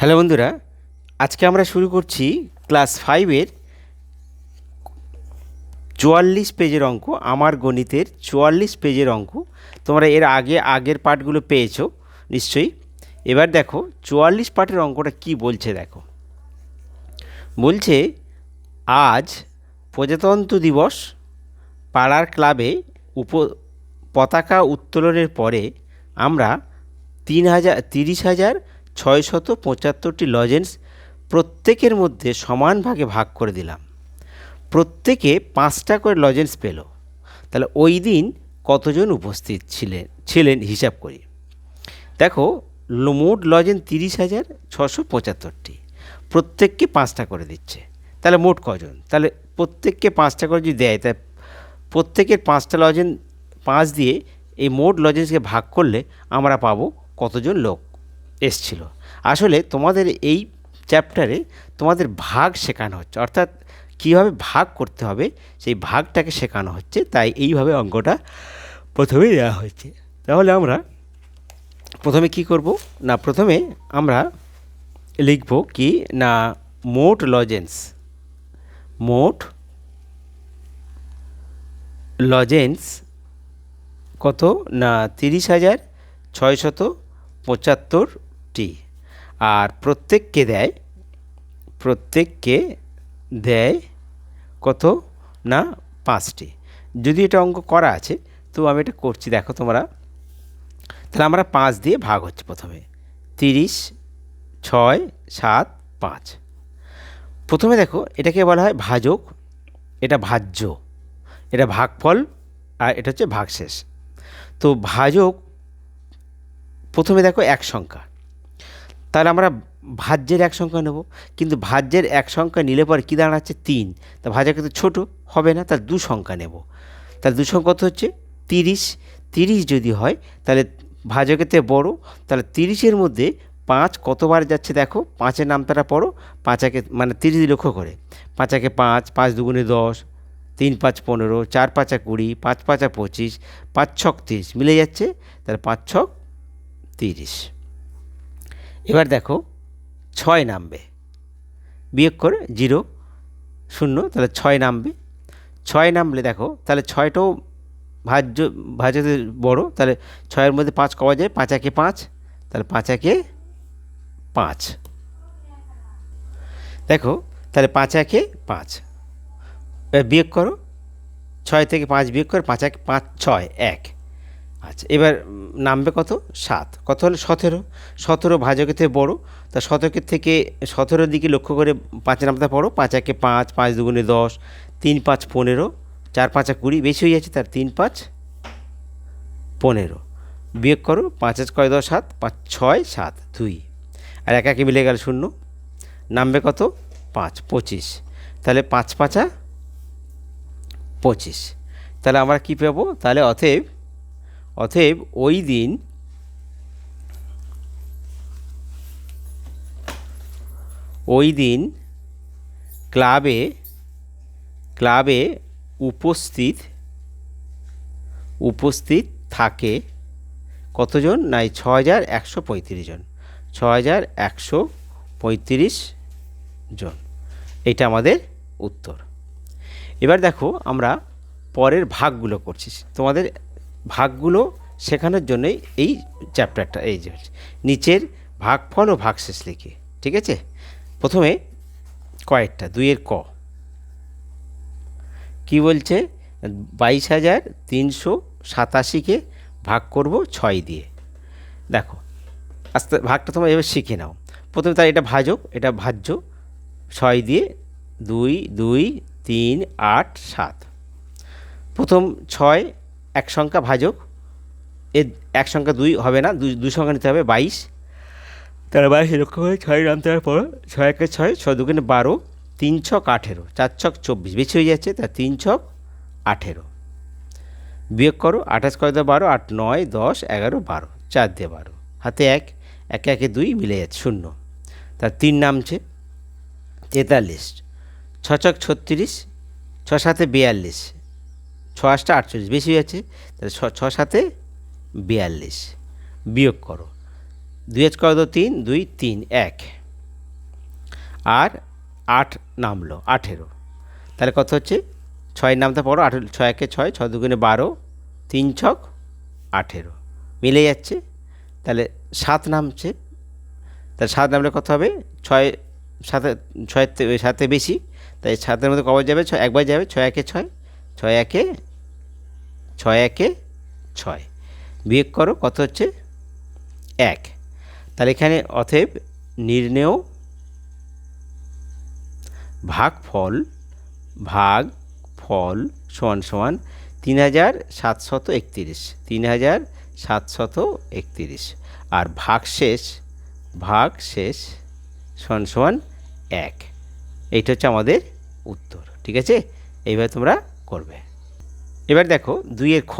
Hello বন্ধুরা, আজকে আমরা শুরু করছি ক্লাস ফাইভের চুয়াল্লিশ পেজের অঙ্ক, আমার গণিতের চুয়াল্লিশ পেজের অঙ্ক। তোমরা এর আগে, আগের পার্টগুলো পেয়েছ, নিশ্চয়ই। এবার দেখো, চুয়াল্লিশ পার্টের অঙ্কটা কি বলছে দেখো। বলছে, আজ প্রজাতন্ত্র দিবস, পাড়ার ক্লাবে উপ, পতাকা উত্তোলনের পরে আমরা তিন হাজার, তিরিশ হাজার ছয়শত পঁচাত্তরটি লজেন্স প্রত্যেকের মধ্যে সমান ভাগে ভাগ করে দিলাম। প্রত্যেকে পাঁচটা করে লজেন্স পেল। তাহলে ওই দিন কতজন উপস্থিত ছিলেন ছিলেন হিসাব করি। দেখো, মোট লজেন্স তিরিশ হাজার ছশো পঁচাত্তরটি। প্রত্যেককে পাঁচটা করে দিচ্ছে। তাহলে মোট কজন? তাহলে প্রত্যেককে পাঁচটা করে যদি দেয় তা প্রত্যেকের পাঁচটা লজেন পাঁচ দিয়ে এই মোট লজেন্সকে ভাগ করলে আমরা পাবো কতজন লোক? এসছিল। আসলে তোমাদের এই চ্যাপ্টারে তোমাদের ভাগ শেখানো হচ্ছে। অর্থাৎ কীভাবে ভাগ করতে হবে, সেই ভাগটাকে শেখানো হচ্ছে। তাই এইভাবে অঙ্কটা প্রথমেই দেওয়া হয়েছে। তাহলে আমরা প্রথমে কি করব? না, প্রথমে আমরা লিখব কি, না, মোট লজেন্স মোট লজেন্স কত? না, তিরিশ হাজার ছয়শত পঁচাত্তরটি আর প্রত্যেককে দেয় প্রত্যেককে দেয় কত না পাঁচটি। যদি এটা অঙ্ক করা আছে, তো আমি এটা করছি। দেখো তোমরা। তাহলে আমরা পাঁচ দিয়ে ভাগ হচ্ছে প্রথমে। তিরিশ, ছয়, সাত, পাঁচ। প্রথমে দেখো, এটাকে বলা হয় ভাজক। এটা ভাজ্য। এটা ভাগফল আর এটা হচ্ছে ভাগশেষ। তো ভাজক, প্রথমে দেখো এক সংখ্যা। তাহলে আমরা ভাজ্যের এক সংখ্যা নেব। কিন্তু ভাজ্যের এক সংখ্যা নিলে পরে কী দাঁড়াচ্ছে? তিন। তা ভাজাকে তো ছোটো হবে না তার দু সংখ্যা নেব। তাহলে দু সংখ্যা কত হচ্ছে? তিরিশ। তিরিশ যদি হয়, তাহলে ভাজকেতে বড়। তাহলে তিরিশের মধ্যে পাঁচ কতবার যাচ্ছে দেখো? পাঁচের নামতারা পড়ো। পাঁচাকে মানে তিরিশ লক্ষ্য করে। পাঁচাকে পাঁচ পাঁচ দুগুণে দশ। তিন পাঁচ পনেরো, চার পাঁচা কুড়ি, পাঁচ পাঁচা পঁচিশ, পাঁচ ছক তিরিশ। মিলে যাচ্ছে? তাহলে পাঁচ ছক তিরিশ। এবার দেখো, ছয় নামবে। বিয়োগ করে জিরো, শূন্য, তাহলে ছয় নামবে। ছয় নামলে দেখো, তাহলে ছয়টাও ভাজ্য, ভাজ্যতে বড়, তাহলে ছয়ের মধ্যে পাঁচ কওয়া যায় পাঁচাকে পাঁচ, তাহলে পাঁচাকে পাঁচ। দেখো, তাহলে পাঁচ একে পাঁচ। বিয়োগ করো, ছয় থেকে পাঁচ বিয়োগ করে পাঁচ এক, পাঁচ ছয়, এক। আচ্ছা এবার নামবে কত? সাত। কত হলো? সতেরো। সতেরো ভাজকের থেকে বড়ো। তা শতকের থেকে সতেরোর দিকে লক্ষ্য করে পাঁচ নামটা পড়ো। পাঁচ একে পাঁচ পাঁচ দুগুণে দশ, তিন পাঁচ পনেরো, চার পাঁচা কুড়ি, বেশি হয়ে যাচ্ছে তার তিন পাঁচ পনেরো। বিয়োগ করো, পাঁচ আজ কয় দশ সাত? পাঁচ ছয় সাত দুই। আর এক একে মিলে গেল শূন্য। নামবে কত? পাঁচ, পঁচিশ। তাহলে পাঁচ পাঁচা পঁচিশ। তাহলে আমরা কী পাবো? তাহলে অতএব অতএব ওই দিন ওই দিন ক্লাবে ক্লাবে উপস্থিত উপস্থিত থাকে কতজন? নাই ছ হাজার একশো পঁয়ত্রিশ জন। ছ হাজার একশো পঁয়ত্রিশ জন। এটা আমাদের উত্তর। এবার দেখো আমরা পরের ভাগগুলো করছি। তোমাদের ভাগগুলো শেখানোর জন্যই এই চ্যাপ্টারটা, এই যে নিচের ভাগফল ও ভাগশেষ লিখে, ঠিক আছে? প্রথমে কয়েকটা, দুইয়ের ক। কি বলছে? বাইশ হাজার তিনশো সাতাশিকে ভাগ করব ছয় দিয়ে। দেখো, আস্তে, ভাগটা তোমরা এবার শিখে নাও। প্রথমে তার এটা ভাজক, এটা ভাজ্য, ছয় দিয়ে দুই দুই, তিন, আট, সাত। প্রথম ছয় এক সংখ্যা ভাজক এর এক সংখ্যা দুই হবে না, দুই সংখ্যা নিতে হবে বাইশ। তাহলে বাইশ লক্ষ্য করে ছয় নামতে হবে পর ছয় একে ছয় ছয় দুগুণে বারো, তিন ছক আঠেরো, চার ছক চব্বিশ, বেশি হয়ে যাচ্ছে তা তিন ছক আঠেরো। বিয়োগ করো, আঠাশ কয় দশ বারো, আট, নয়, দশ, এগারো, বারো, চার দিয়ে বারো। হাতে এক, একে একে দুই, মিলে যাচ্ছে শূন্য। তার তিন নামছে, তেতাল্লিশ, ছ ছক ছত্রিশ, ছ সাথে বিয়াল্লিশ ছ আটটা আটচল্লিশ, বেশি যাচ্ছে তাহলে ছ সাথে বিয়াল্লিশ। বিয়োগ করো। দুই আজ কত তিন, দুই, তিন, এক। আর আট নামলো, আঠেরো। তাহলে কত হচ্ছে? ছয় নামতে পড়ো আঠেরো ছয় একে ছয় ছয় দুগুণে বারো, তিন ছক আঠেরো। মিলে যাচ্ছে। তাহলে সাত নামছে। তাহলে সাত নামলে কত হবে? ছয় সাথে, ছয়ের সাথে বেশি। তাই সাতের মধ্যে কবার যাবে? ছয়, একবার যাবে? ছয় একে ছয় ছয় একে ছয় একে ছয়। বিয়োগ করো, কত হচ্ছে? এক। তাহলে এখানে অতএব নির্ণেয় ভাগ ফল ভাগ ফল সমান সমান তিন হাজার সাতশত একতিরিশ। তিন হাজার সাতশত একতিরিশ। আর ভাগ শেষ ভাগ শেষ সমান সমান এক। এইটা হচ্ছে আমাদের উত্তর, ঠিক আছে? এইভাবে তোমরা করবে। এবার দেখো দুইয়ের খ।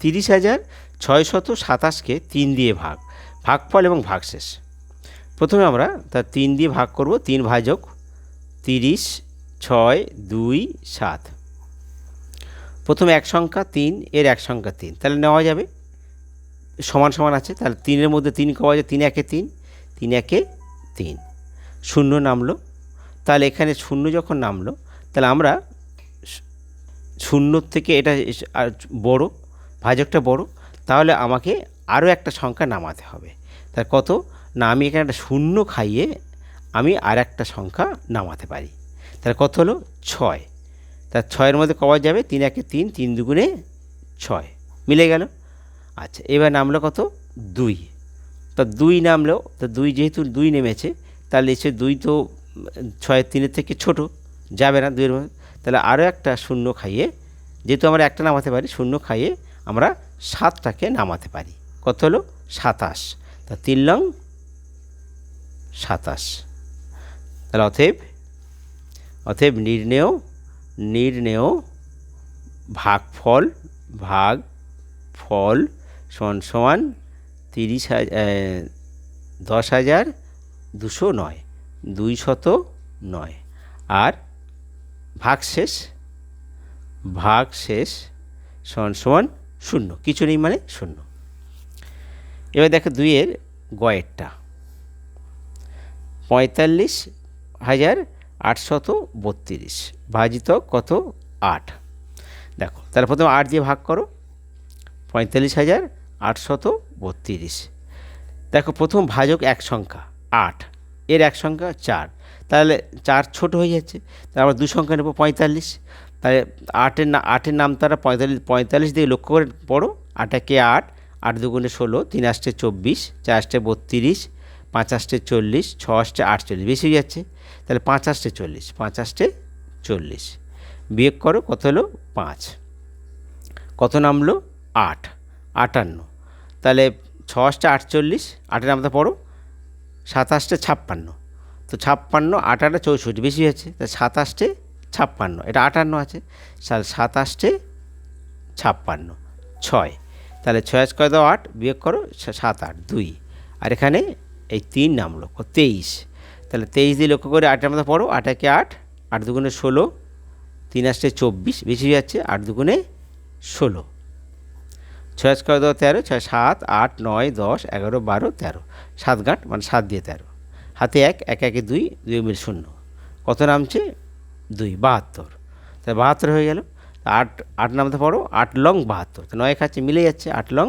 তিরিশ হাজার ছয়শত সাতাশকে তিন দিয়ে ভাগ। ভাগফল এবং ভাগশেষ। প্রথমে আমরা তার তিন দিয়ে ভাগ করব, তিন ভাজক তিরিশ, ছয়, দুই, সাত। প্রথমে এক সংখ্যা তিন, এর এক সংখ্যা তিন। তাহলে নেওয়া যাবে। সমান সমান আছে, তাহলে তিনের মধ্যে তিন কওয়া যায়, তিন একে তিন তিন একে তিন। শূন্য নামলো। তাহলে এখানে শূন্য যখন নামলো, তাহলে আমরা শূন্যর থেকে এটা বড়, ভাজকটা বড়, তাহলে আমাকে আরও একটা সংখ্যা নামাতে হবে। তার কত? না, আমি এখানে একটা শূন্য খাইয়ে আমি আর একটা সংখ্যা নামাতে পারি। তার কত হলো? ছয়। তার ছয়ের মধ্যে কবার যাবে? তিন একে তিন তিন দুগুণে ছয়। মিলে গেল? আচ্ছা এবার নামলো কত? দুই। তা দুই নামলো, তা দুই যেহেতু দুই নেমেছে, তাহলে এসে দুই তো ছয়ের তিনের থেকে ছোট, যাবে না দুইয়ের মধ্যে। তাহলে আরও একটা শূন্য খাইয়ে, যেহেতু আমরা একটা নামাতে পারি, শূন্য খাইয়ে আমরা সাতটাকে নামাতে পারি। কত হলো? সাতাশ। তা তিন লং সাতাশ। তাহলে অতএব অতএব নির্ণেয় নির্ণেয় ভাগফল ভাগ ফল সমান সমান তিরিশ হাজার দশ হাজার দুশো নয়, দুই শত নয়। আর ভাগ শেষ ভাগ শেষ সমান সমান শূন্য। কিছু নেই মানে শূন্য। এবার দেখো দুইয়ের গয়েরটা। পঁয়তাল্লিশ হাজার আটশত বত্রিশ ভাজিত কত? আট। দেখো, তাহলে প্রথমে আট দিয়ে ভাগ করো। পঁয়তাল্লিশ হাজার আটশত বত্রিশ। দেখো, প্রথম ভাজক এক সংখ্যা, আট। এর এক সংখ্যা চার। তাহলে চার ছোট হয়ে যাচ্ছে, তাহলে আমরা দু সংখ্যা নেব পঁয়তাল্লিশ, তাহলে আটের না, আটের নাম তারা পঁয়তাল্লিশ পঁয়তাল্লিশ দিয়ে লক্ষ্য করে পড়ো আটাকে আট আট দুগুণে ষোলো, তিন আষ্টে চব্বিশ, চার আষ্টে বত্রিশ, পাঁচ আষ্টে চল্লিশ, ছ আষ্টে আটচল্লিশ, বেশি হয়ে যাচ্ছে, তাহলে পাঁচ আষ্টে চল্লিশ, পাঁচ আষ্টে চল্লিশ, বিয়োগ করো কত হলো? পাঁচ, কত নামলো? আট, আটান্ন, তাহলে ছ আষ্টে আটচল্লিশ, আটের নামটা পড়ো সাতাশটে ছাপ্পান্ন তো ছাপ্পান্ন আটাটা চৌষট্টি, বেশি হয়েছে। তা সাতাশটে ছাপ্পান্ন, এটা আটান্ন আছে। তাহলে সাতাশটে ছাপ্পান্ন, ছয়। তাহলে ছয় কয় দাও আট, বিয়োগ করো সাত, আট, দুই। আর এখানে এই তিন নামলো তেইশ। তাহলে তেইশ দিয়ে লক্ষ্য করে আটের মধ্যে পড়ো আটাকে আট আট দুগুণে ষোলো, তিন আসতে চব্বিশ, বেশি যাচ্ছে আট দুগুণে ষোলো। ছয় কয় দাও তেরো, ছয়, সাত, আট, নয়, দশ, এগারো, বারো, তেরো। সাত গাঁট মানে সাত দিয়ে তেরো। হাতে এক এক, একে দুই দুই মিল শূন্য। কত নামছে? দুই, বাহাত্তর। তাহলে বাহাত্তর হয়ে গেল। আট আট নামতে পারো, আট লং বাহাত্তর। তো নয় খাচ্ছে, মিলে যাচ্ছে, আট লং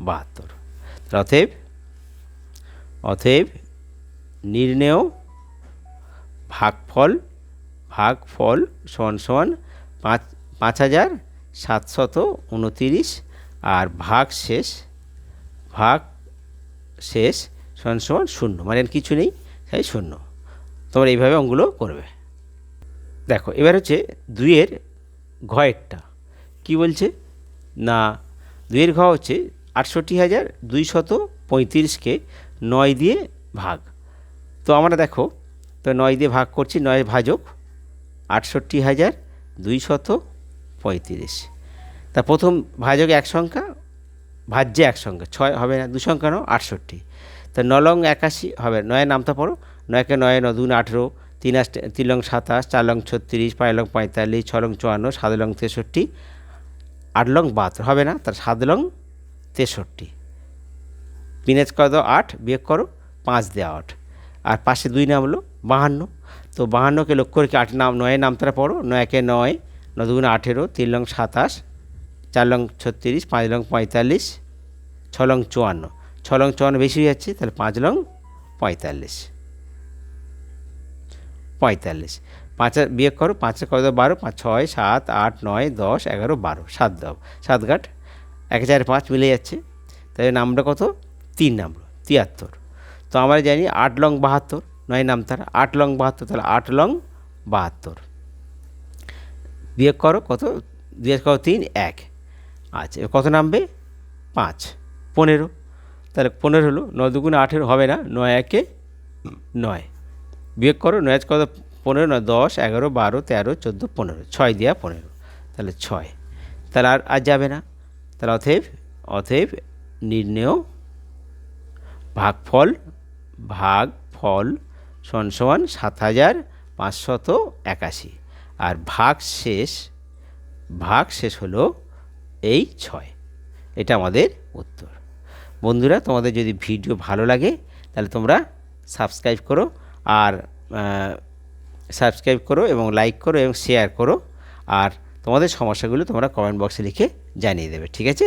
বাহাত্তর। অতএব অতএব নির্ণেয় ভাগফল ভাগফল সমান সমান পাঁচ পাঁচ হাজার সাতশত উনতিরিশ। আর ভাগ শেষ ভাগ শেষ সমান সমান শূন্য মানে কিছু নেই, তাই শূন্য। তোমরা এইভাবে অঙ্কগুলো করবে। দেখো, এবার হচ্ছে দুইয়ের ঘয়েরটা কি বলছে? না, দুইয়ের ঘ হচ্ছে আটষট্টি হাজার দুইশত পঁয়ত্রিশকে নয় দিয়ে ভাগ। তো আমরা দেখো, তো নয় দিয়ে ভাগ করছি, নয় ভাজক আটষট্টি হাজার দুইশত পঁয়ত্রিশ। তা প্রথম ভাজক এক সংখ্যা, ভাজ্যে এক সংখ্যা, ছয় হবে না দু সংখ্যা নাও আটষট্টি। তা নলং একাশি হবে নয়ের নামটা পড়ো নয়কে নয়, ন দুন আঠেরো, তিন তিন লং সাতাশ, চার লং ছত্রিশ, পাঁচ লং পঁয়তাল্লিশ, ছ লং চুয়ান্ন, সাত লং তেষট্টি, আট লং বাহাত্তর। হবে না? তার সাত লং তেষট্টি। পিনেজ কত আট। বিয়োগ করো? পাঁচ দেওয়া আট। আর পাশে দুই নাম হলো বাহান্ন। তো বাহান্নকে লক্ষ্য রেখে আট নাম নয়ের নামতারা পড়ো নয়কে নয়, ন দুগুণে আঠেরো, তিন লং সাতাশ, চার লং ছত্রিশ, পাঁচ লং পঁয়তাল্লিশ, ছ লং চুয়ান্ন। ছ লং চুয়ান্ন বেশি হয়ে যাচ্ছে, তাহলে পাঁচ লং পঁয়তাল্লিশ। পঁয়তাল্লিশ। পাঁচের বিয়োগ করো পাঁচের কত বারো। পাঁচ, ছয়, সাত, আট, নয়, দশ, এগারো, বারো। সাত দাও। সাত ঘাট এক চার পাঁচ মিলে যাচ্ছে। তাহলে নামটা কত? তিন নাম্বার তিয়াত্তর। তো আমরা জানি আট লং বাহাত্তর, নয় নাম তার। আট লং বাহাত্তর, তাহলে আট লং বাহাত্তর। বিয়োগ করো কত? বিয়োগ করো তিন, এক। আচ্ছা কত নামবে? পাঁচ। পনেরো। তাহলে পনেরো হলো, নয় দুগুণে আঠেরো হবে না, নয় একে নয়। বিয়োগ করো, নয় কত? পনেরো, নয় দশ, এগারো, বারো, তেরো, চোদ্দ, পনেরো। ছয় দেওয়া পনেরো, তাহলে ছয়। তাহলে আর আর যাবে না। তাহলে অথেব অথেব নির্ণেয় ভাগফল ভাগ ফল সমান সমান সাত হাজার পাঁচশত একাশি। আর ভাগ শেষ ভাগ শেষ হলো এই ছয়। এটা আমাদের উত্তর। বন্ধুরা, তোমাদের যদি ভিডিও ভালো লাগে, তাহলে তোমরা সাবস্ক্রাইব করো আর সাবস্ক্রাইব করো এবং লাইক করো এবং শেয়ার করো। আর তোমাদের সমস্যাগুলো তোমরা কমেন্ট বক্সে লিখে জানিয়ে দেবে, ঠিক আছে?